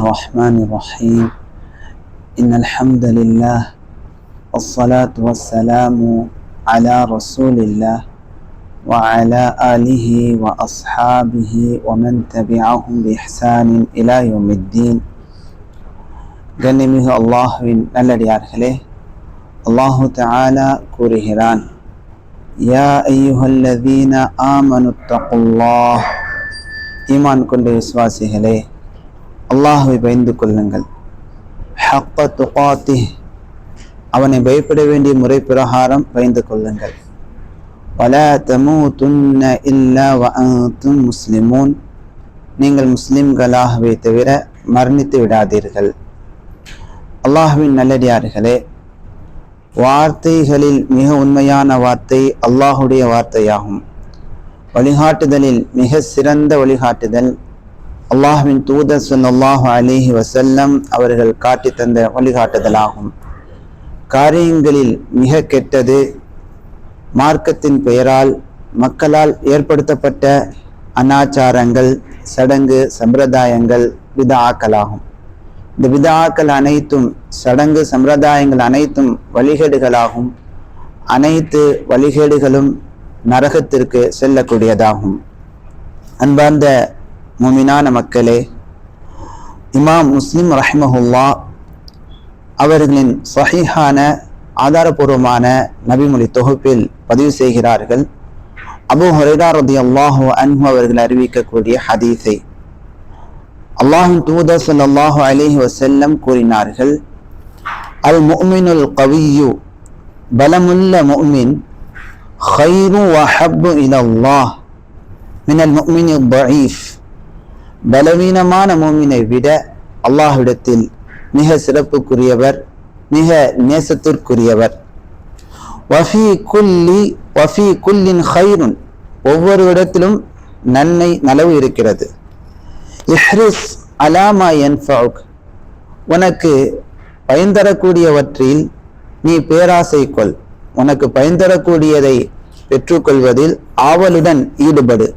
الرحمن الرحيم إن الحمد لله والصلاة والسلام على رسول الله وعلى آله وأصحابه ومن تبعهم بإحسان إلى يوم الدين கண்ணிமிகு அல்லாஹுவின் நல்லடியார்களே அல்லாஹு தஆலா கூறுகிறான் யா ஐயுஹல்லதீன ஆமனு தகுல்லாஹ் ஈமான் கொண்ட விசுவாசிகளே அல்லாஹுவை பயந்து கொள்ளுங்கள். ஹக்க துகாத்தி அவனை பயப்பட வேண்டிய முறை பிரகாரம் பயந்து கொள்ளுங்கள். வலா தமூதுன்ன இல்லா வஅன்தும் முஸ்லிமூன் நீங்கள் முஸ்லிம்களாகவே தவிர மரணித்து விடாதீர்கள். அல்லாஹுவின் நல்லடியார்களே வார்த்தைகளில் மிக உண்மையான வார்த்தை அல்லாஹுடைய வார்த்தையாகும். வழிகாட்டுதலில் மிக சிறந்த வழிகாட்டுதல் அல்லாஹுவின் தூதர் ஸல்லல்லாஹு அலிஹி வசல்லம் அவர்கள் காட்டி தந்த வழிகாட்டுதலாகும். காரியங்களில் மிக கெட்டது மார்க்கத்தின் பெயரால் மக்களால் ஏற்படுத்தப்பட்ட அனாச்சாரங்கள் சடங்கு சம்பிரதாயங்கள் விதாக்களாகும் இந்த விதாக்கள் அனைத்தும் சடங்கு சம்பிரதாயங்கள் அனைத்தும் வழிகேடுகளாகும். அனைத்து வழிகேடுகளும் நரகத்திற்கு செல்லக்கூடியதாகும். அன்பார்ந்த முமினான மக்களே இமாம் முஸ்லிம் ரஹ்மஹுல்லா அவர்களின் சஹீஹான ஆதாரபூர்வமான நபிமொழி தொகுப்பில் பதிவு செய்கிறார்கள் அபு ஹுரைரா ரதி அல்லாஹு அன்ஹு அவர்கள் அறிவிக்கக்கூடிய ஹதீஸை அல்லாஹின் தூதர் ஸல்லல்லாஹு அலைஹி வஸல்லம் கூறினார்கள் அல் முஃமினுல் கவியு பலமுள்ள முஃமின் خير وحب إلى الله من المؤمن الضعيف பலவீனமான மூமினை விட அல்லாஹ்விடத்தில் மிக சிறப்புக்குரியவர் மிக நேசத்திற்குரியவர். வஃபி குல்லி வஃபி குல்லின் ஹைருன் ஒவ்வொரு இடத்திலும் நன்மை நலவு இருக்கிறது. இஹ்ரிஸ் அலாமா என்ஃபவுக் உனக்கு பயன்தரக்கூடியவற்றில் நீ பேராசை கொள். உனக்கு பயன்தரக்கூடியதை பெற்றுக்கொள்வதில் ஆவலுடன் ஈடுபடு.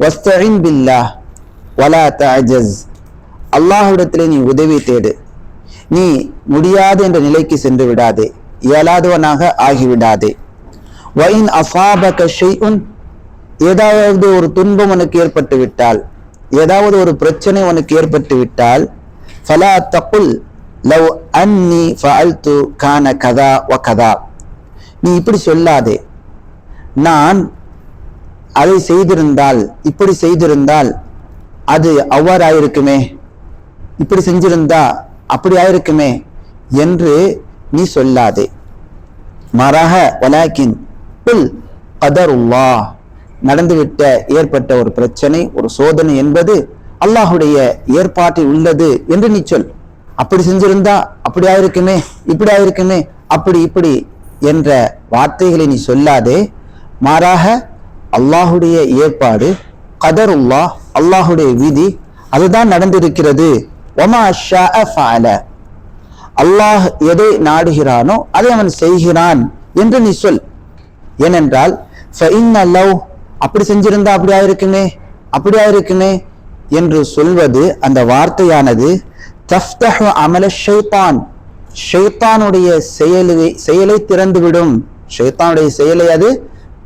வஸ்தரின் பில்லா வலா தஜஸ் அல்லாஹ்விடத்திலே நீ உதவி தேடு. நீ முடியாது என்ற நிலைக்கு சென்று விடாதே. இயலாதவனாக ஆகிவிடாதே. வைன் அசாபக ஷைஉன். ஏதாவது ஒரு துன்பம் உனக்கு ஏற்பட்டு விட்டால் ஏதாவது ஒரு பிரச்சனை உனக்கு ஏற்பட்டு விட்டால் ஃபலா தப்புல் லவ் அன்னி ஃபால்து கான கதா வ கதா. நீ இப்படி சொல்லாதே. நான் அதை செய்திருந்தால் இப்படி செய்திருந்தால் அது அவ்வாறாயிருக்குமே. இப்படி செஞ்சிருந்தா அப்படி ஆயிருக்குமே என்று நீ சொல்லாதே. மாறாக வலாக்கின் புல் கதருல்லா. நடந்துவிட்ட ஏற்பட்ட ஒரு பிரச்சனை ஒரு சோதனை என்பது அல்லாஹுடைய ஏற்பாட்டில் உள்ளது என்று நீ சொல். அப்படி செஞ்சிருந்தா அப்படி ஆயிருக்குமே இப்படி ஆயிருக்குமே அப்படி இப்படி என்ற வார்த்தைகளை நீ சொல்லாதே. மாறாக அல்லாஹுடைய ஏற்பாடு கதருல்லா அல்லாஹுடைய விதி அதுதான் நடந்திருக்கிறது. ஒமா ஷாஅ ஃபஅல அல்லாஹ் எதை நாடுகிறானோ அதை அவன் செய்கிறான் என்று நீ சொல். ஏனென்றால் ஃபஇன்ன லவ் அப்படி செஞ்சிருந்தா அப்படி ஆயிருக்குமே அப்படி ஆயிருக்குமே என்று சொல்வது அந்த வார்த்தையானது தஃப்தஹ் அமல ஷைத்தான். ஷைத்தானுடைய செயலை செயலை திறந்துவிடும். ஷைத்தானுடைய செயலை அது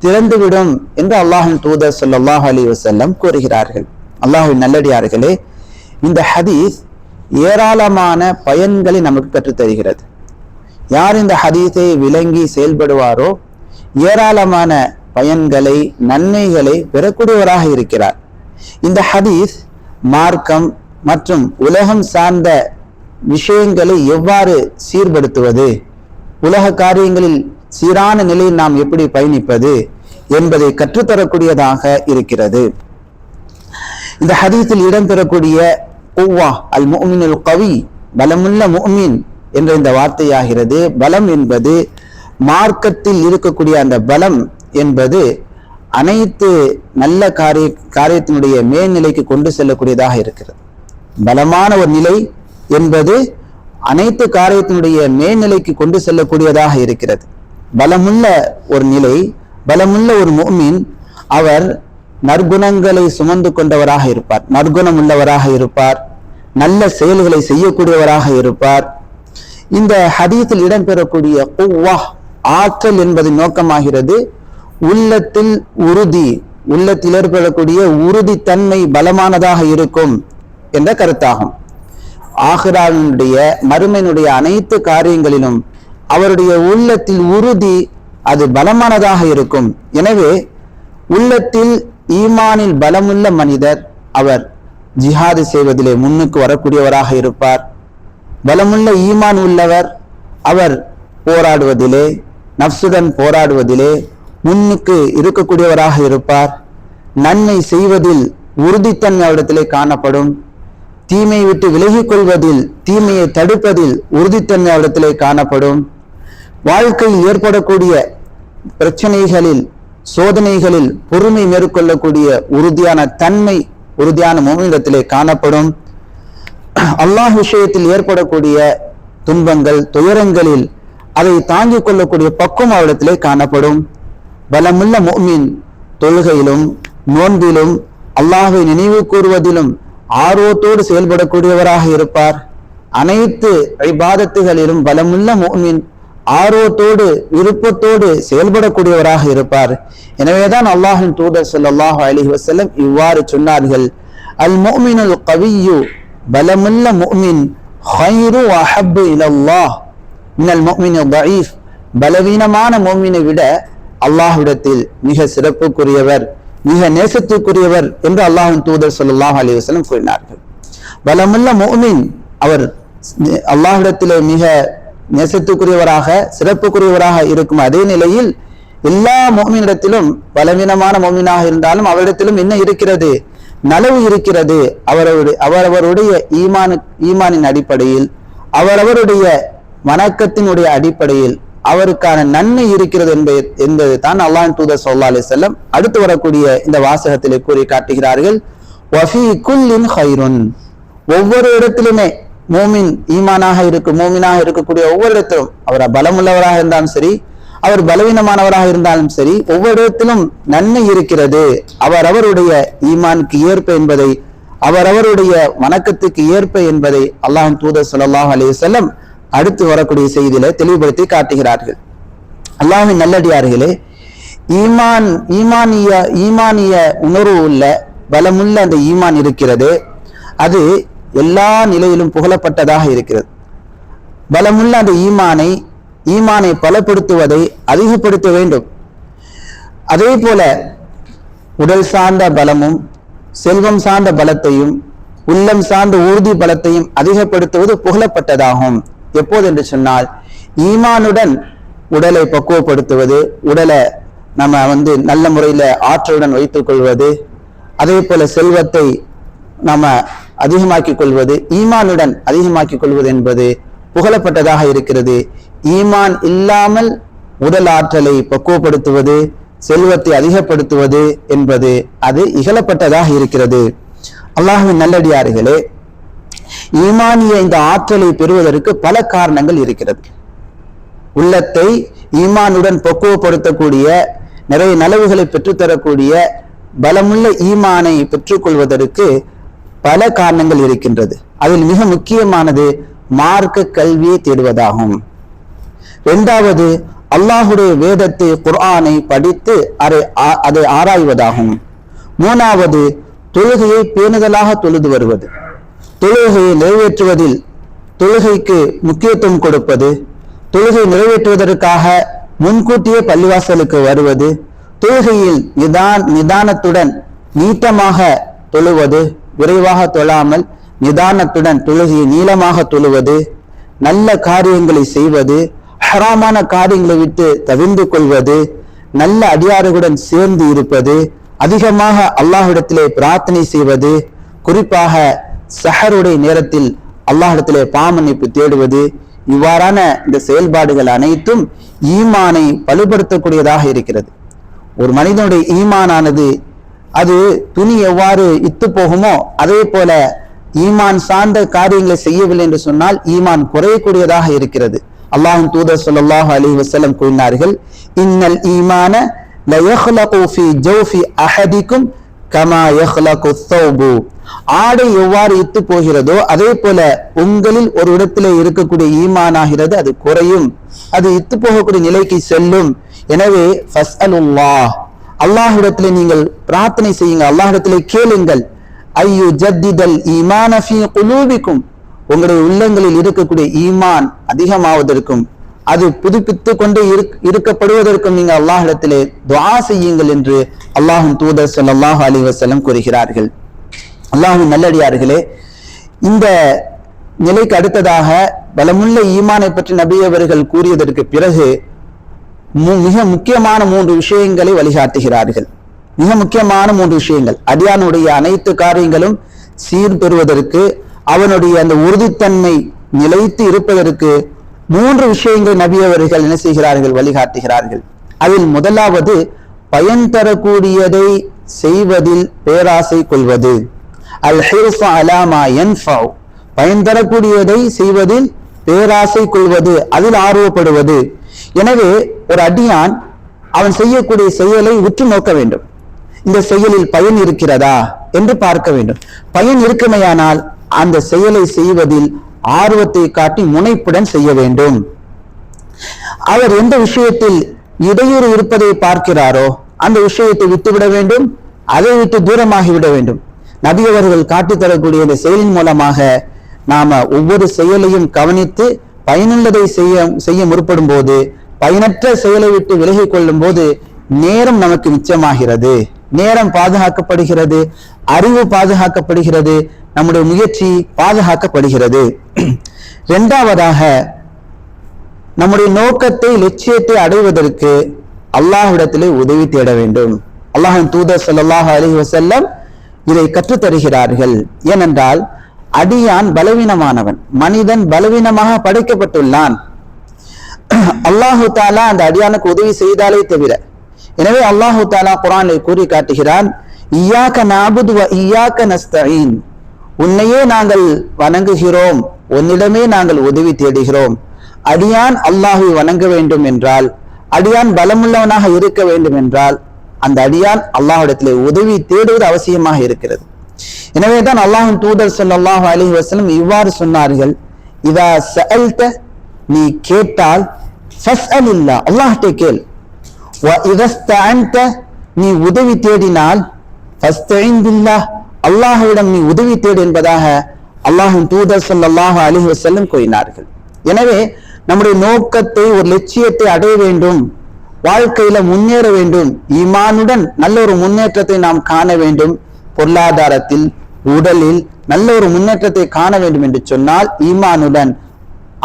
திறந்துவிடும் என்று அல்லாஹின் தூதர் சொல்லாஹ் அலி வசல்லம் கூறுகிறார்கள். அல்லாஹின் நல்லடியார்களே இந்த ஹதீஸ் ஏராளமான பயன்களை நமக்கு கற்றுத்தருகிறது. யார் இந்த ஹதீஸை விளங்கி செயல்படுவாரோ ஏராளமான பயன்களை நன்மைகளை பெறக்கூடியவராக இருக்கிறார். இந்த ஹதீஸ் மார்க்கம் மற்றும் உலகம் சார்ந்த விஷயங்களை எவ்வாறு சீர்படுத்துவது உலக காரியங்களில் சீரான நிலையில் நாம் எப்படி பயணிப்பது என்பதை கற்றுத்தரக்கூடியதாக இருக்கிறது. இந்த ஹதீத்தில் இடம்பெறக்கூடிய குவ்வா அல் முஃமினுல் கவி பலமுள்ள முஃமின் என்ற இந்த வார்த்தையாகிறது. பலம் என்பது மார்க்கத்தில் இருக்கக்கூடிய அந்த பலம் என்பது அனைத்து நல்ல காரிய காரியத்தினுடைய மேல்நிலைக்கு கொண்டு செல்லக்கூடியதாக இருக்கிறது. பலமான ஒரு நிலை என்பது அனைத்து காரியத்தினுடைய மேல்நிலைக்கு கொண்டு செல்லக்கூடியதாக இருக்கிறது. பலமுள்ள ஒரு நிலை பலமுள்ள ஒரு முஃமின் அவர் நற்குணங்களை சுமந்து கொண்டவராக இருப்பார். நற்குணம் உள்ளவராக இருப்பார். நல்ல செயல்களை செய்யக்கூடியவராக இருப்பார். இந்த ஹதீத்தில் இடம்பெறக்கூடிய குவ்வா ஆற்றல் என்பது நோக்கமாகிறது. உள்ளத்தில் உறுதி உள்ளத்தில் ஏற்படக்கூடிய உறுதித்தன்மை பலமானதாக இருக்கும் என்ற கருத்தாகும். ஆஹிராவினுடைய மறுமையினுடைய அனைத்து காரியங்களிலும் அவருடைய உள்ளத்தில் உறுதி அது பலமானதாக இருக்கும். எனவே உள்ளத்தில் ஈமானில் பலமுள்ள மனிதர் அவர் ஜிஹாது செய்வதிலே முன்னுக்கு வரக்கூடியவராக இருப்பார். பலமுள்ள ஈமான் உள்ளவர் அவர் போராடுவதிலே நப்சுடன் போராடுவதிலே முன்னுக்கு இருக்கக்கூடியவராக இருப்பார். நன்மை செய்வதில் உறுதித்தன்மை அவரிடத்திலே காணப்படும். தீமையை விட்டு விலகிக் கொள்வதில் தீமையை தடுப்பதில் உறுதித்தன்மை அவரிடத்திலே காணப்படும். வாழ்க்கையில் ஏற்படக்கூடிய பிரச்சனைகளில் சோதனைகளில் பொறுமை மேற்கொள்ளக்கூடிய உறுதியான தன்மை உறுதியான மோமிடத்திலே காணப்படும். அல்லாஹ் விஷயத்தில் ஏற்படக்கூடிய துன்பங்கள் துயரங்களில் அதை தாங்கிக் கொள்ளக்கூடிய பக்குவம் அவரிடத்திலே காணப்படும். பலமுள்ள மோமின் தொழுகையிலும் நோன்பிலும் அல்லாஹை நினைவு கூறுவதிலும் ஆர்வத்தோடு செயல்படக்கூடியவராக இருப்பார். அனைத்து ஐபாதத்துகளிலும் பலமுள்ள மோமின் ஆர்வத்தோடு விருப்பத்தோடு செயல்படக்கூடியவராக இருப்பார். எனவேதான் அல்லாஹின் தூதர் சல்லாஹ் அலி வசல்லம் இவ்வாறு சொன்னார்கள். அல் முஃமினுல் கவியு பலமுல்ல மோமின் ஹைரு அஹப்பு இலல்லாஹ் மினல் முஃமின் தஈஃப் பலவீனமான மோமினை விட அல்லாஹ்விடத்தில் மிக சிறப்புக்குரியவர் மிக நேசத்துக்குரியவர் என்று அல்லாஹின் தூதர் சொல்லாஹ் அலி வசலம் கூறினார்கள். பலமுள்ள மோமின் அவர் அல்லாஹ்விடத்திலே மிக நேசத்துக்குரியவராக சிறப்புக்குரியவராக இருக்கும் அதே நிலையில் எல்லா மோமினிடத்திலும் பலவீனமான மோமினாக இருந்தாலும் அவரிடத்திலும் என்ன இருக்கிறது? நலவு இருக்கிறது. அவரவருடைய அவரவருடைய ஈமானு ஈமானின் அடிப்படையில் அவரவருடைய வணக்கத்தினுடைய அடிப்படையில் அவருக்கான நன்மை இருக்கிறது என்பது என்பது தான் அல்லாஹ் தூதர் சொல்லா அலி செல்லம் அடுத்து வரக்கூடிய இந்த வாசகத்திலே கூறி காட்டுகிறார்கள் வஃபி குல்லின் ஹைருன் ஒவ்வொரு இடத்திலுமே மோமின் ஈமானாக இருக்கும் மோமினாக இருக்கக்கூடிய ஒவ்வொரு இடத்திலும் அவர் பலமுள்ளவராக இருந்தாலும் சரி அவர் பலவீனமானவராக இருந்தாலும் சரி ஒவ்வொரு இடத்திலும் நன்மை இருக்கிறது. அவர் அவருடைய ஈமானுக்கு ஏற்ப என்பதை அவரவருடைய வணக்கத்துக்கு ஏற்ப என்பதை அல்லாஹ் தூதர் சொல்லாஹ் அலைஹி செல்லம் அடுத்து வரக்கூடிய செய்தியில தெளிவுபடுத்தி காட்டுகிறார்கள். அல்லாஹின் நல்லடியார்களே ஈமான் ஈமானிய ஈமானிய உணர்வு உள்ள பலமுள்ள அந்த ஈமான் இருக்கிறது. அது எல்லா நிலையிலும் புகழப்பட்டதாக இருக்கிறது. பலமுள்ள அந்த ஈமானை ஈமானை பலப்படுத்துவதை அதிகப்படுத்த வேண்டும். அதே போல உடல் சார்ந்த பலமும் செல்வம் சார்ந்த பலத்தையும் உள்ளம் சார்ந்த உறுதி பலத்தையும் அதிகப்படுத்துவது புகழப்பட்டதாகும். எப்போது என்று சொன்னால் ஈமானுடன் உடலை பக்குவப்படுத்துவது உடலை நம்ம வந்து நல்ல முறையில ஆற்றலுடன் வைத்துக் கொள்வது அதே போல செல்வத்தை நாம அதிகமாக்கிக் கொள்வது ஈமானுடன் அதிகமாக்கிக் கொள்வது என்பது புகழப்பட்டதாக இருக்கிறது. ஈமான் இல்லாமல் உடல் ஆற்றலை பக்குவப்படுத்துவது செல்வத்தை அதிகப்படுத்துவது என்பது அது இகழப்பட்டதாக இருக்கிறது. அல்லாஹுவின் நல்லடியார்களே ஈமானிய இந்த ஆற்றலை பெறுவதற்கு பல காரணங்கள் இருக்கிறது. உள்ளத்தை ஈமானுடன் பக்குவப்படுத்தக்கூடிய நிறைய நலவுகளை பெற்றுத்தரக்கூடிய பலமுள்ள ஈமானை பெற்றுக்கொள்வதற்கு பல காரணங்கள் இருக்கின்றது. அதில் மிக முக்கியமானது மார்க்க கல்வியை தேடுவதாகும். இரண்டாவது அல்லாஹுடைய வேதத்தை குர்ஆனை படித்து அதை ஆ- அதை ஆராய்வதாகும். மூணாவது தொழுகையை பேணுதலாக தொழுது வருவது. தொழுகையை நிறைவேற்றுவதில் தொழுகைக்கு முக்கியத்துவம் கொடுப்பது. தொழுகை நிறைவேற்றுவதற்காக முன்கூட்டியே பள்ளிவாசலுக்கு வருவது. தொழுகையில் நிதான் நிதானத்துடன் நீட்டமாக தொழுவது. விரைவாக தொழாமல் நிதானத்துடன் தொழுகையை நீளமாக தொழுவது நல்ல காரியங்களை செய்வது ஹராமான காரியங்களை விட்டு தவிர்ந்து கொள்வது நல்ல அடியாறுகளுடன் சேர்ந்து இருப்பது அதிகமாக அல்லாஹிடத்திலே பிரார்த்தனை செய்வது குறிப்பாக சஹருடைய நேரத்தில் அல்லாஹிடத்திலே பாமன்னிப்பு தேடுவது இவ்வாறான இந்த செயல்பாடுகள் அனைத்தும் ஈமானை பலுபடுத்தக்கூடியதாக இருக்கிறது. ஒரு மனிதனுடைய ஈமானானது அது துணி எவ்வாறு இத்து போகுமோ அதே போல ஈமான் சார்ந்த காரியங்களை செய்யவில்லை என்று சொன்னால் ஈமான் குறையக்கூடியதாக இருக்கிறது. அல்லாஹும் தூதர் சொல்லாஹு அலி வசலம் கூறினார்கள் இன்னல் ஈமான அஹதிக்கும் கமா ஆடை எவ்வாறு இத்து போகிறதோ அதே போல உங்களில் ஒரு இடத்துல இருக்கக்கூடிய ஈமானாகிறது அது குறையும். அது இத்து போகக்கூடிய நிலைக்கு செல்லும். எனவே ஃபஸ் அலுல்லாஹ் அல்லாஹ்விடத்திலே நீங்கள் பிரார்த்தனை செய்யுங்கள் அல்லாஹ்விடத்திலே கேளுங்கள். ஐயோ ஜத்திதல் ஈமான குலூபிக்கும். உங்களுடைய உள்ளங்களில் இருக்கக்கூடிய ஈமான் அதிகமாவதற்கும் அது புதுப்பித்து கொண்டு இருக்கப்படுவதற்கும் நீங்கள் அல்லாஹிடத்திலே துவா செய்யுங்கள் என்று அல்லாஹும் தூதர் ஸல்லல்லாஹு அலி வசலம் கூறுகிறார்கள். அல்லாஹும் நல்லடியார்களே இந்த நிலைக்கு அடுத்ததாக பலமுள்ள ஈமானை பற்றி நபி அவர்கள் கூறியதற்கு பிறகு மிக முக்கியமான மூன்று விஷயங்களை வழிகாட்டுகிறார்கள். மிக முக்கியமான மூன்று விஷயங்கள். அடியானுடைய அனைத்து காரியங்களும் சீர் பெறுவதற்கு அவனுடைய அந்த உறுதித்தன்மை நிலைத்து இருப்பதற்கு மூன்று விஷயங்கள் நபி அவர்கள் என்ன செய்கிறார்கள் வழிகாட்டுகிறார்கள். அதில் முதலாவது பயன் தரக்கூடியதை செய்வதில் பேராசை கொள்வது. அல் ஹிர்ஃபு பயன் தரக்கூடியதை செய்வதில் பேராசை கொள்வது அதில் ஆர்வப்படுவது. எனவே ஒரு அடியான் அவன் செய்யக்கூடிய செயலை உற்று நோக்க வேண்டும். இந்த செயலில் பயன் இருக்கிறதா என்று பார்க்க வேண்டும். பயன் இருக்குமையானால் அந்த செயலை செய்வதில் ஆர்வத்தை காட்டி முனைப்புடன் செய்ய வேண்டும். அவர் எந்த விஷயத்தில் இடையூறு இருப்பதை பார்க்கிறாரோ அந்த விஷயத்தை விட்டுவிட வேண்டும். அதை விட்டு தூரமாகி விட வேண்டும். நபி அவர்கள் காட்டித் தரக்கூடிய இந்த செயலின் மூலமாக நாம ஒவ்வொரு செயலையும் கவனித்து பயனுள்ளதை செய்ய செய்ய முற்படும் போது பயனற்ற செயலை விட்டு விலகி கொள்ளும் போது நேரம் நமக்கு மிச்சமாகிறது. நேரம் பாதுகாக்கப்படுகிறது. அறிவு பாதுகாக்கப்படுகிறது. நம்முடைய முயற்சி பாதுகாக்கப்படுகிறது. இரண்டாவதாக நம்முடைய நோக்கத்தை லட்சியத்தை அடைவதற்கு அல்லாஹ்விடத்திலே உதவி தேட வேண்டும். அல்லாஹின் தூதர் சல்லாஹ் அலி வசல்லம் இதை கற்றுத் தருகிறார்கள் ஏனென்றால் அடியான் பலவீனமானவன் மனிதன் பலவீனமாக படைக்கப்பட்டுள்ளான். அல்லாஹு தாலா அந்த அடியானுக்கு உதவி செய்தாலே தவிர. எனவே அல்லாஹு தாலா குரானில் கூறி காட்டுகிறான் ஈயாக்க நாபுது ஈயாக்க உன்னையே நாங்கள் வணங்குகிறோம் உன்னிடமே நாங்கள் உதவி தேடுகிறோம். அடியான் அல்லாஹை வணங்க வேண்டும் என்றால் அடியான் பலமுள்ளவனாக இருக்க வேண்டும் என்றால் அந்த அடியான் அல்லாஹிடத்தில் உதவி தேடுவது அவசியமாக இருக்கிறது. எனவே தான் அல்லாஹின் தூதர் சொல்லாஹு அலி வசலம் இவ்வாறு சொன்னார்கள் இதா சஅல்த நீ கேட்டால் ஃபஸ்அலில்லா அல்லாஹ்டே கேள். வ இதஸ்தஅன்த நீ உதவி தேடினால் ஃபஸ்தஇன் பில்லாஹ் அல்லாஹ்விடம் நீ உதவி தேடு என்பதாக அல்லாஹ்வின் தூதர் ஸல்லல்லாஹு அலைஹி வஸல்லம் கூறினார்கள். எனவே நம்முடைய நோக்கத்தை ஒரு லட்சியத்தை அடைய வேண்டும். வாழ்க்கையில முன்னேற வேண்டும். ஈமானுடன் நல்ல ஒரு முன்னேற்றத்தை நாம் காண வேண்டும். பொருளாதாரத்தில் உடலில் நல்ல ஒரு முன்னேற்றத்தை காண வேண்டும் என்று சொன்னால் ஈமானுடன்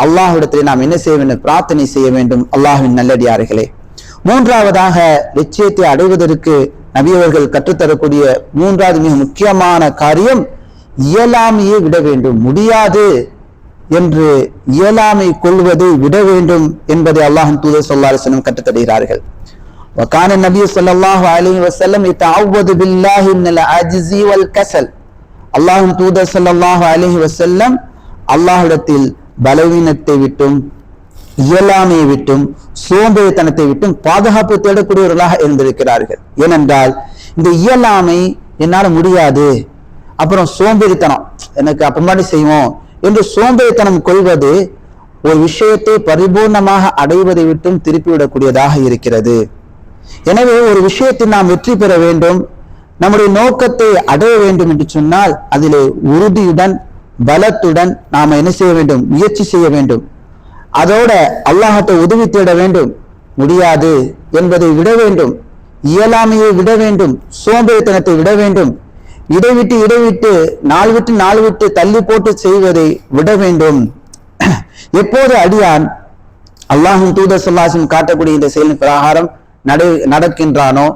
அல்லாஹ்விடத்திலே நாம் என்ன செய்ய வேண்டும் பிரார்த்தனை செய்ய வேண்டும் அல்லாஹ்வின் நல்லடியார்களே மூன்றாவதாக லட்சியத்தை அடைவதற்கு நபி அவர்கள் கற்றுத்தரக்கூடிய மூன்றாவது மிக முக்கியமான காரியம் இயலாமையை விட வேண்டும் முடியாது என்று இயலாமை கொள்வதை விட வேண்டும் என்பதை அல்லாஹின் தூதர் ஸல்லல்லாஹு அலைஹி வஸல்லம் கற்றுத்தருகிறார்கள் وكان النبي صلى الله عليه وسلم يتعوذ بالله من العجز والكسل அல்லாஹ்வின் தூதர் ஸல்லல்லாஹு அலைஹி வஸல்லம் அல்லாஹ்விடத்தில் பலவீனத்தை விட்டும் இயலாமையை விட்டும் சோம்பேறித்தனத்தை விட்டும் பாதுகாப்பு தேடக்கூடியவர்களாக இருந்திருக்கிறார்கள். ஏனென்றால் இந்த இயலாமை என்னால் முடியாது. அப்புறம் சோம்பேறித்தனம் எனக்கு அப்பமாடி செய்வோம் என்று சோம்பேறித்தனம் கொள்வது ஒரு விஷயத்தை பரிபூர்ணமாக அடைவதை விட்டும் திருப்பிவிடக்கூடியதாக இருக்கிறது. எனவே ஒரு விஷயத்தில் நாம் வெற்றி பெற வேண்டும் நம்முடைய நோக்கத்தை அடைய வேண்டும் என்று சொன்னால் அதிலே உறுதியுடன் பலத்துடன் நாம் என்ன செய்ய வேண்டும்? முயற்சி செய்ய வேண்டும். அதோட அல்லாஹத்தை உதவி தேட வேண்டும். முடியாது என்பதை விட வேண்டும். இயலாமையை விட வேண்டும். சோம்பேறித்தனத்தை விட வேண்டும். இடைவிட்டு இடைவிட்டு நாள் விட்டு நாள் விட்டு தள்ளி போட்டு செய்வதை விட வேண்டும். எப்போது அடியான் அல்லாஹும் தூதர் சொல்லாசும் காட்டக்கூடிய இந்த செயலின் பிரகாரம் நட நடக்கின்றானோ?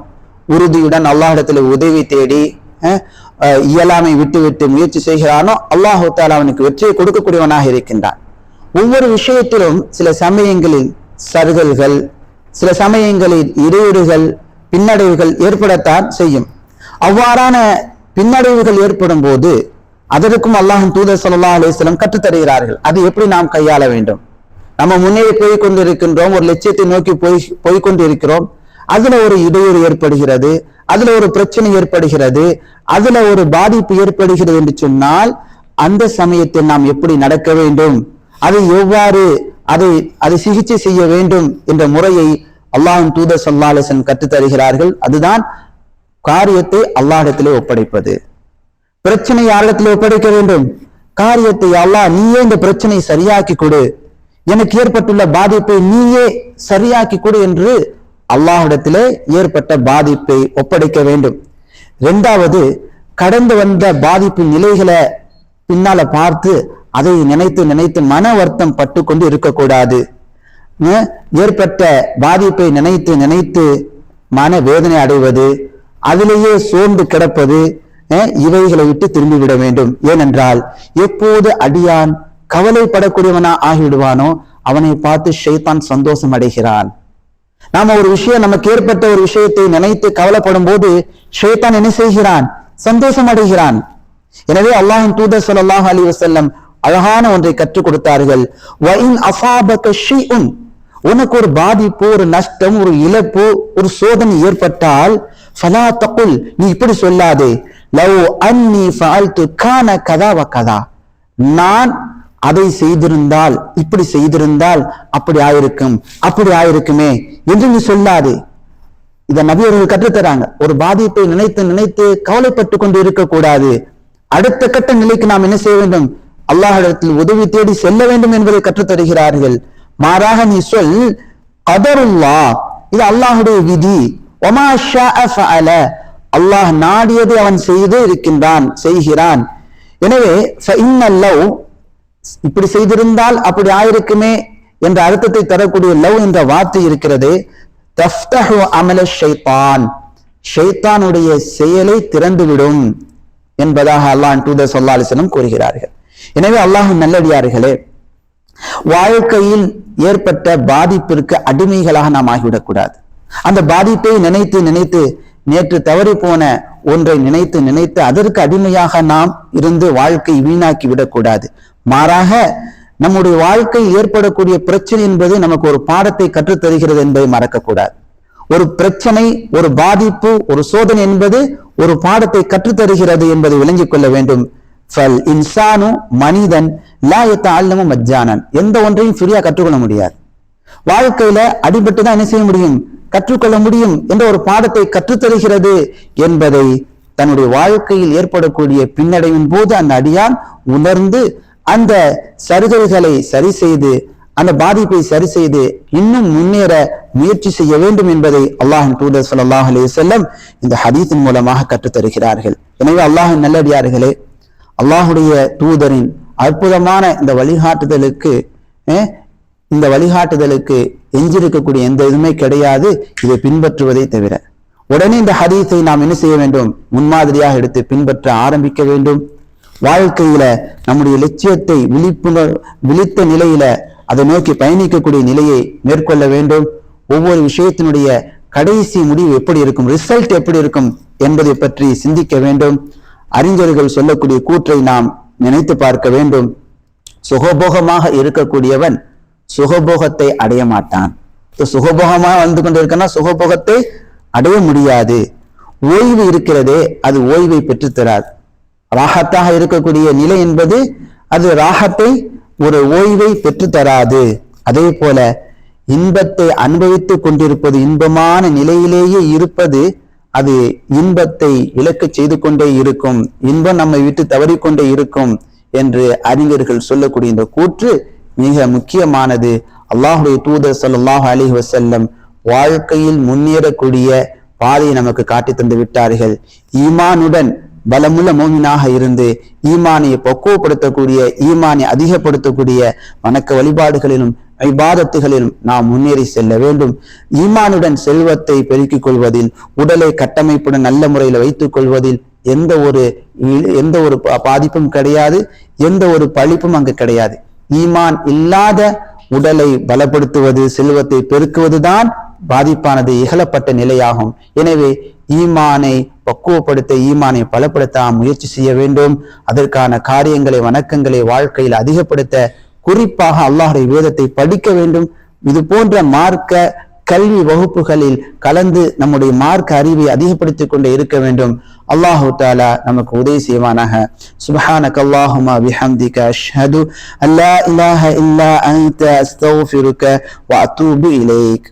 உறுதியுடன் அல்லாஹிடத்தில் உதவி தேடி இயலாமை விட்டுவிட்டு முயற்சி செய்கிறானோ அல்லாஹு தாலா அவனுக்கு வெற்றியை கொடுக்கக்கூடியவனாக இருக்கின்றான். ஒவ்வொரு விஷயத்திலும் சில சமயங்களில் சருகல்கள் சில சமயங்களில் இடையூறுகள் பின்னடைவுகள் ஏற்படத்தான் செய்யும். அவ்வாறான பின்னடைவுகள் ஏற்படும் போது அதற்கும் அல்லாஹும் தூதர் சல்லா அலிஸ்லம் கற்றுத்தருகிறார்கள். அது எப்படி நாம் கையாள வேண்டும்? நம்ம முன்னேறி போய் கொண்டிருக்கின்றோம் ஒரு லட்சியத்தை நோக்கி போய் போய் கொண்டிருக்கிறோம். அதுல ஒரு இடையூறு ஏற்படுகிறது. அதுல ஒரு பிரச்சனை ஏற்படுகிறது. அதுல ஒரு பாதிப்பு ஏற்படுகிறது என்று சொன்னால் அந்த சமயத்தில் நாம் எப்படி நடக்க வேண்டும்? அதை எவ்வாறு அதை அதை சிகிச்சை செய்ய வேண்டும் என்ற முறையை அல்லாஹின் தூதர் சொல்லாலசன் கற்று தருகிறார்கள் அதுதான் காரியத்தை அல்லாஹிடத்திலே ஒப்படைப்பது. பிரச்சனை யாரிடத்திலே ஒப்படைக்க வேண்டும்? காரியத்தை அல்லாஹ் நீயே இந்த பிரச்சனை சரியாக்கி கொடு. எனக்கு ஏற்பட்டுள்ள பாதிப்பை நீயே சரியாக்கி கொடு என்று அல்லாஹிடத்திலே ஏற்பட்ட பாதிப்பை ஒப்படைக்க வேண்டும். ரெண்டாவது கடந்து வந்த பாதிப்பு நிலைகளை பின்னால பார்த்து அதை நினைத்து நினைத்து மன வருத்தம் பட்டு கொண்டு இருக்கக்கூடாது ஏற்பட்ட பாதிப்பை நினைத்து நினைத்து மன வேதனை அடைவது அதிலேயே சோர்ந்து கிடப்பது அஹ் இவைகளை விட்டு திரும்பி விட வேண்டும். ஏனென்றால் எப்போது அடியான் கவலைப்படக்கூடியவனா ஆகிவிடுவானோ அவனை பார்த்து ஷைத்தான் சந்தோஷம் அடைகிறான். நாம ஒரு விஷயம் நமக்கு ஏற்பட்ட ஒரு விஷயத்தை நினைத்து கவலைப்படும் போது ஷேத்தான் என்ன செய்கிறான்? சந்தோஷம் அடைகிறான். எனவே அல்லாஹின் தூதர் சொல்லாஹ் அலி வசல்லம் அழகான ஒன்றை கற்றுக் கொடுத்தார்கள். உனக்கு ஒரு பாதிப்பு ஒரு நஷ்டம் ஒரு இழப்பு ஒரு சோதனை ஏற்பட்டால் ஃபலா தகுல் நீ இப்படி சொல்லாதே. லவ் அன்னி ஃபால்து கான கதா வ கதா நான் அதை செய்திருந்தால் இப்படி செய்திருந்தால் அப்படி ஆயிருக்கும் அப்படி ஆயிருக்குமே. என்று நீ சொல்லாதே. இதை நபியவர்கள் கற்றுத்தராங்க. ஒரு பாதிப்பை நினைத்து நினைத்து கவலைப்பட்டு கொண்டு இருக்கக்கூடாது. அடுத்த கட்ட நிலைக்கு நாம் என்ன செய்ய வேண்டும்? அல்லாஹிடத்தில் உதவி தேடி செல்ல வேண்டும் என்பதை கற்றுத் தருகிறார்கள் மாறாக நீ சொல் கதருல்லா. இது அல்லாஹுடைய விதி. ஒமா அல்லாஹ் நாடியதை அவன் செய்து இருக்கின்றான் செய்கிறான். எனவே இப்படி செய்திருந்தால் அப்படி ஆயிருக்குமே. என்ற அர்த்தத்தை தரக்கூடிய லவ் என்ற வார்த்தை இருக்கிறது. தஃப்தஹு அமல ஷைத்தான். ஷைத்தானுடைய செயலை திறந்துவிடும் என்பதாக அல்லாஹ் தூதர் சொல்லாலிசனம் கூறுகிறார்கள். எனவே அல்லாஹ் நல்லடியார்களே வாழ்க்கையில் ஏற்பட்ட பாதிப்பிற்கு அடிமைகளாக நாம் ஆகிவிடக்கூடாது. அந்த பாதிப்பை நினைத்து நினைத்து நேற்று தவறி போன ஒன்றை நினைத்து நினைத்து அதற்கு அடிமையாக நாம் இருந்து வாழ்க்கை வீணாக்கி விடக்கூடாது. மாறாக நம்முடைய வாழ்க்கையில் ஏற்படக்கூடிய பிரச்சனை என்பது நமக்கு ஒரு பாடத்தை கற்றுத் தருகிறது என்பதை மறக்கக்கூடாது. ஒரு பிரச்சனை ஒரு பாதிப்பு ஒரு சோதனை என்பது ஒரு பாடத்தை கற்றுத்தருகிறது என்பதை விளங்கிக் கொள்ள வேண்டும். ஃபல் இன்சானு மனிதன் லாயத்த அல்லமும் மஜ்ஜானன். எந்த ஒன்றையும் ஃப்ரீயா கற்றுக்கொள்ள முடியாது. வாழ்க்கையில அடிபட்டு தான் என்ன செய்ய முடியும்? கற்றுக்கொள்ள முடியும் என்ற ஒரு பாடத்தை கற்றுத் தருகிறது என்பதை தன்னுடைய வாழ்க்கையில் ஏற்படக்கூடிய பின்னடைவின் போது அந்த அடியான் உணர்ந்து அந்த சருகல்களை சரி செய்து அந்த பாதிப்பை சரி செய்து இன்னும் முன்னேற முயற்சி செய்ய வேண்டும் என்பதை அல்லாஹின் தூதர் ஸல்லல்லாஹு அலி செல்லம் இந்த ஹதீஸின் மூலமாக கற்றுத் தருகிறார்கள் எனவே அல்லாஹின் நல்லடியார்களே அல்லாஹுடைய தூதரின் அற்புதமான இந்த வழிகாட்டுதலுக்கு இந்த வழிகாட்டுதலுக்கு எஞ்சிருக்கக்கூடிய எந்த இதுவுமே கிடையாது இதை பின்பற்றுவதை தவிர. உடனே இந்த ஹதீஸை நாம் என்ன செய்ய வேண்டும்? முன்மாதிரியாக எடுத்து பின்பற்ற ஆரம்பிக்க வேண்டும். வாழ்க்கையில நம்முடைய லட்சியத்தை விழிப்புணர் விழித்த நிலையில அதை நோக்கி பயணிக்கக்கூடிய நிலையை மேற்கொள்ள வேண்டும். ஒவ்வொரு விஷயத்தினுடைய கடைசி முடிவு எப்படி இருக்கும் ரிசல்ட் எப்படி இருக்கும் என்பதை பற்றி சிந்திக்க வேண்டும். அறிஞர்கள் சொல்லக்கூடிய கூற்றை நாம் நினைத்து பார்க்க வேண்டும். சுகபோகமாக இருக்கக்கூடியவன் சுகபோகத்தை அடைய மாட்டான். இப்ப சுகபோகமாக வந்து கொண்டிருக்கனா சுகபோகத்தை அடைய முடியாது. ஓய்வு இருக்கிறதே அது ஓய்வை பெற்றுத்தராது. ராகத்தாக இருக்கக்கூடிய நிலை என்பது அது ராகத்தை ஒரு ஓய்வை பெற்று தராது அதே போல இன்பத்தை அனுபவித்துக் கொண்டிருப்பது இன்பமான நிலையிலேயே இருப்பது அது இன்பத்தை இழக்க செய்து கொண்டே இருக்கும். இன்பம் நம்மை விட்டு தவறிக்கொண்டே இருக்கும் என்று அறிஞர்கள் சொல்லக்கூடிய இந்த கூற்று மிக முக்கியமானது. அல்லாஹுடைய தூதர் ஸல்லல்லாஹு அலி வசல்லம் வாழ்க்கையில் முன்னேறக்கூடிய பாதையை நமக்கு காட்டி தந்து விட்டார்கள். ஈமானுடன் பலமுள்ள மோமினாக இருந்து ஈமானை பக்குவப்படுத்தக்கூடிய ஈமானை அதிகப்படுத்தக்கூடிய வணக்க வழிபாடுகளிலும் ஐபாதத்துகளிலும் நாம் முன்னேறி செல்ல வேண்டும். ஈமானுடன் செல்வத்தை பெருக்கிக் கொள்வதில் உடலை கட்டமைப்புடன் நல்ல முறையில் வைத்துக் கொள்வதில் எந்த ஒரு எந்த ஒரு பாதிப்பும் கிடையாது எந்த ஒரு பழிப்பும் அங்கு கிடையாது. ஈமான் இல்லாத உடலை பலப்படுத்துவது செல்வத்தை பெருக்குவதுதான் பாதிப்பானது இகழப்பட்ட நிலையாகும். எனவே ஈமானை பக்குவப்படுத்த ஈமானை பலப்படுத்த முயற்சி செய்ய வேண்டும். அதற்கான காரியங்களை வணக்கங்களை வாழ்க்கையில் அதிகப்படுத்த குறிப்பாக அல்லாஹுடைய வேதத்தை படிக்க வேண்டும். இது போன்ற மார்க்க கல்வி வகுப்புகளில் கலந்து நம்முடைய மார்க்க அறிவை அதிகப்படுத்திக் கொண்டே இருக்க வேண்டும். அல்லாஹு தாலா நமக்கு உதவி செய்வானாக. சுபஹான அல்லாஹுமா பிஹம்திக அஷ்ஹது அல்லா இலாஹ இல்லா அன்த அஸ்தக்ஃபிருக வ அத்தூபு இலைக்.